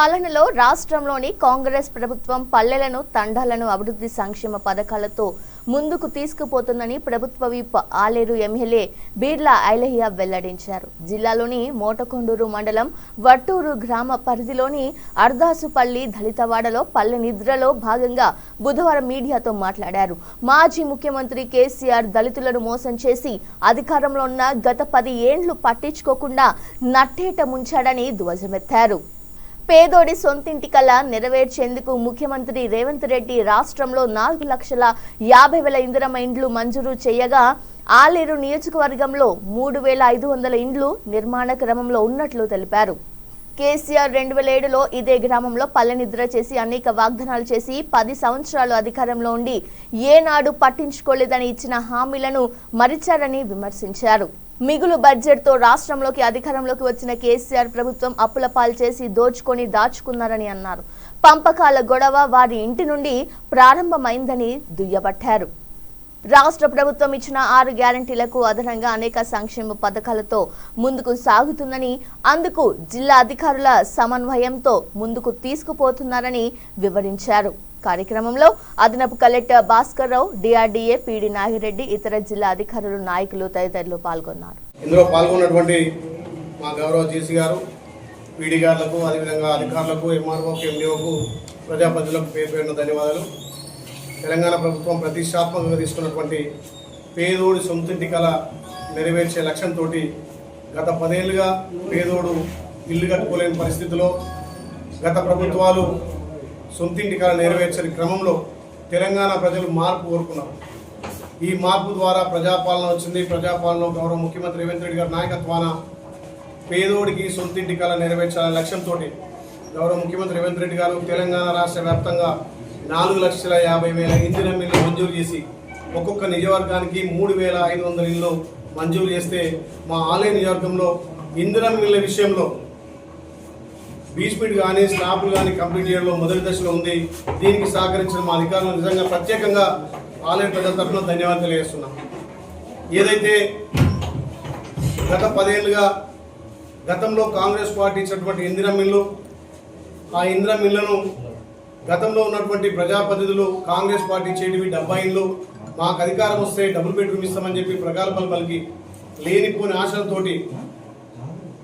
పాలనలో రాష్ట్రంలోని కాంగ్రెస్ ప్రభుత్వం పల్లెలను తండాలను అభివృద్ధి సంక్షేమ పథకాలతో ముందుకు తీసుకుపోతుందని ప్రభుత్వ విప్ ఆలేరు ఎమ్మెల్యే బీర్లా ఐలయ్య వెల్లడించారు. జిల్లాలోని మోటకొండూరు మండలం వట్టూరు గ్రామ పరిధిలోని అర్దాసుపల్లి దళితవాడలో పల్లె నిద్రలో భాగంగా బుధవారం మీడియాతో మాట్లాడారు. మాజీ ముఖ్యమంత్రి కేసీఆర్ దళితులను మోసం చేసి అధికారంలో ఉన్న గత పది ఏండ్లు పట్టించుకోకుండా నట్టేట ముంచాడని ధ్వజమెత్తారు. పేదోడి సొంతింటి కల నెరవేర్చేందుకు ముఖ్యమంత్రి రేవంత్ రెడ్డి రాష్ట్రంలో నాలుగు లక్షల యాభై వేల ఇందిరమ ఇండ్లు మంజూరు చేయగా ఆలేరు నియోజకవర్గంలో మూడు వేల ఐదు వందల ఇండ్లు నిర్మాణ క్రమంలో ఉన్నట్లు తెలిపారు. కేసీఆర్ రెండు వేల ఏడులో ఇదే గ్రామంలో పల్లెనిద్ర చేసి అనేక వాగ్దానాలు చేసి పది సంవత్సరాలు అధికారంలో ఉండి ఏనాడు పట్టించుకోలేదని ఇచ్చిన హామీలను మరిచారని విమర్శించారు. మిగులు బడ్జెట్తో రాష్ట్రంలోకి అధికారంలోకి వచ్చిన కేసీఆర్ ప్రభుత్వం అప్పుల పాలు చేసి దోచుకొని దాచుకున్నారని అన్నారు. పంపకాల గొడవ వారి ఇంటి నుండి ప్రారంభమైందని దుయ్యబట్టారు. రాష్ట్ర ప్రభుత్వం ఇచ్చిన ఆరు గ్యారంటీలకు అదనంగా అనేక సంక్షేమ పథకాలతో ముందుకు సాగుతుందని అందుకు జిల్లా అధికారుల సమన్వయంతో ముందుకు తీసుకుపోతున్నారని వివరించారు. కార్యక్రమంలో అదనపు collector Bhaskar Rao DRDA PD Nagireddy ఇతర జిల్లా అధికారులు నాయకులు తదితరులు పాల్గొన్నారు. ఇందులో పాల్గొన్నటువంటి మా గౌరవ జీసీ గారు పీడి గారులకు అదేవిధంగా అధికారులకు ఎంఆర్ఓకి ఎండిఓకు ప్రజాప్రతినిధులకు పేరు పేరున ధన్యవాదాలు. తెలంగాణ ప్రభుత్వం ప్రతిష్టాత్మకంగా తీసుకున్నటువంటి పేదోడి సొంతింటి కల నెరవేర్చే లక్ష్యంతో గత పదేళ్ళుగా పేదోడు ఇల్లు కట్టుకోలేని పరిస్థితిలో గత ప్రభుత్వాలు సొంతింటి కల నెరవేర్చని క్రమంలో తెలంగాణ ప్రజలు మార్పు కోరుకున్నారు. ఈ మార్పు ద్వారా ప్రజాపాలన వచ్చింది. ప్రజాపాలన గౌరవ ముఖ్యమంత్రి రేవంత్ రెడ్డి గారి నాయకత్వాన పేదోడికి సొంతింటి కళ నెరవేర్చాలనే లక్ష్యంతో గౌరవ ముఖ్యమంత్రి రేవంత్ రెడ్డి గారు తెలంగాణ రాష్ట్ర వ్యాప్తంగా నాలుగు లక్షల యాభై వేల ఇందిరా మిల్లు మంజూరు చేసి ఒక్కొక్క నియోజకవర్గానికి మూడు వేల ఐదు వందల ఇల్లు మంజూరు చేస్తే మా ఆలయ నియోజకవర్గంలో ఇందిరా ఇళ్ళ విషయంలో బీస్పీడ్ కానీ స్టాఫ్లు కానీ కంప్లీట్ చేయడంలో మొదటి దశలో ఉంది. దీనికి సహకరించిన మా అధికారులు నిజంగా ప్రత్యేకంగా ఆలయ ప్రజల తరఫున ధన్యవాదాలు తెలియజేస్తున్నాం. ఏదైతే గత పదేళ్ళుగా గతంలో కాంగ్రెస్ పార్టీ ఇచ్చినటువంటి ఇందిరా మిల్లు ఆ ఇందిరా మిల్లును గతంలో ఉన్నటువంటి ప్రజాప్రతినిధులు కాంగ్రెస్ పార్టీ చేటివి డెబ్బై మాకు అధికారం వస్తే డబుల్ బెడ్రూమ్ ఇస్తామని చెప్పి ప్రగల్భాలు పలికి లేనిపోని ఆశలతోటి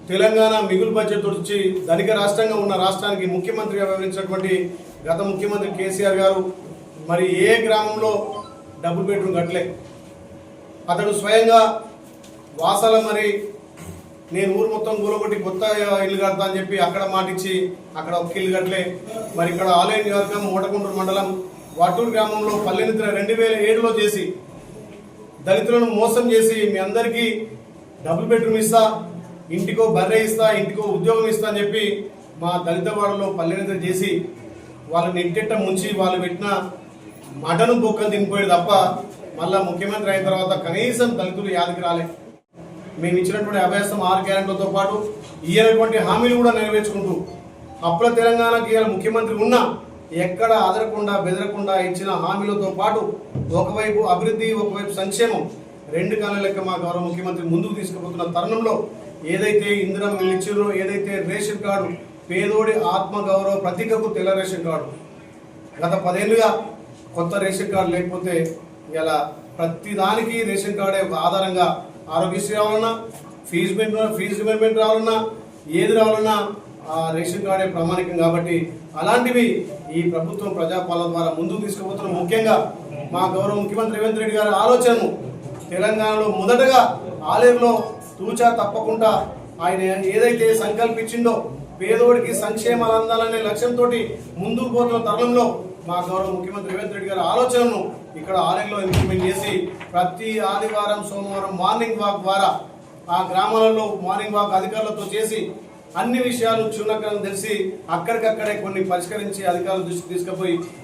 తెలంగాణ మిగులు బడ్జెట్ వచ్చి ధనిక రాష్ట్రంగా ఉన్న రాష్ట్రానికి ముఖ్యమంత్రిగా వ్యవహరించినటువంటి గత ముఖ్యమంత్రి కేసీఆర్ గారు మరి ఏ గ్రామంలో డబుల్ బెడ్రూమ్ కట్టలే? అతడు స్వయంగా వాసాల మరి నేను ఊరు మొత్తం కూలగొట్టి కొత్త ఇల్లు కడతా అని చెప్పి అక్కడ మాటిచ్చి అక్కడ ఒక ఇల్లు కట్టలే. మరి ఇక్కడ ఆలయ నియోజకం ఓటకుంటూరు మండలం వాటూరు గ్రామంలో పల్లెనిద్ర రెండు వేల ఏడులో చేసి దళితులను మోసం చేసి మీ అందరికీ డబుల్ బెడ్రూమ్ ఇస్తా ఇంటికో బర్రె ఇస్తా ఇంటికో ఉద్యోగం ఇస్తా అని చెప్పి మా దళిత వాడలో పల్లెనిద్ర చేసి వాళ్ళని ఇంటిట్ట ముంచి వాళ్ళు పెట్టిన మటను బొక్కలు తినిపోయాడు తప్ప మళ్ళా ముఖ్యమంత్రి అయిన తర్వాత కనీసం దళితులు యాదకి రాలే. మేము ఇచ్చినటువంటి అభ్యాసం ఆరు గ్యారెంటీలతో పాటు ఇయ్యనటువంటి హామీలు కూడా నెరవేర్చుకుంటూ అప్పుల తెలంగాణకి ఇవాళ ముఖ్యమంత్రి ఉన్నా ఎక్కడ అదరకుండా బెదరకుండా ఇచ్చిన హామీలతో పాటు ఒకవైపు అభివృద్ధి ఒకవైపు సంక్షేమం రెండు కాల లెక్క మా గౌరవ ముఖ్యమంత్రి ముందుకు తీసుకుపోతున్న తరుణంలో ఏదైతే ఇందిరా నిలిచిరో ఏదైతే రేషన్ కార్డు పేదోడి ఆత్మగౌరవ ప్రతీకకు తెల్ల రేషన్ కార్డు. గత పదేళ్ళుగా కొత్త రేషన్ కార్డు లేకపోతే ఇలా ప్రతిదానికి రేషన్ కార్డే ఆధారంగా ఆరోగ్యశ్రీ రావాలన్నా ఫీజు పేమెంట్ ఫీజు రిమెంట్ రావాలన్నా ఏది రావాలన్నా ఆ రేషన్ కార్డే ప్రామాణికం కాబట్టి అలాంటివి ఈ ప్రభుత్వం ప్రజాపాలన ద్వారా ముందుకు తీసుకుపోతున్న ముఖ్యంగా మా గౌరవ ముఖ్యమంత్రి రేవంత్ రెడ్డి గారి ఆలోచనను తెలంగాణలో మొదటగా ఆలయంలో తూచా తప్పకుండా ఆయన ఏదైతే సంకల్పించిందో పేదోడికి సంక్షేమాలు అందాలనే లక్ష్యంతో ముందుకు పోతున్న తరుణంలో మా గౌరవ ముఖ్యమంత్రి రేవంత్ రెడ్డి గారి ఆలోచనను ఇక్కడ ఆలయంలో ఇంప్లిమెంట్ చేసి ప్రతి ఆదివారం సోమవారం మార్నింగ్ వాక్ ద్వారా ఆ గ్రామాలలో మార్నింగ్ వాక్ అధికారులతో చేసి అన్ని విషయాలు క్షుణ్ణకరం తెలిసి అక్కడికక్కడే కొన్ని పరిష్కరించి అధికారుల దృష్టికి తీసుకుపోయి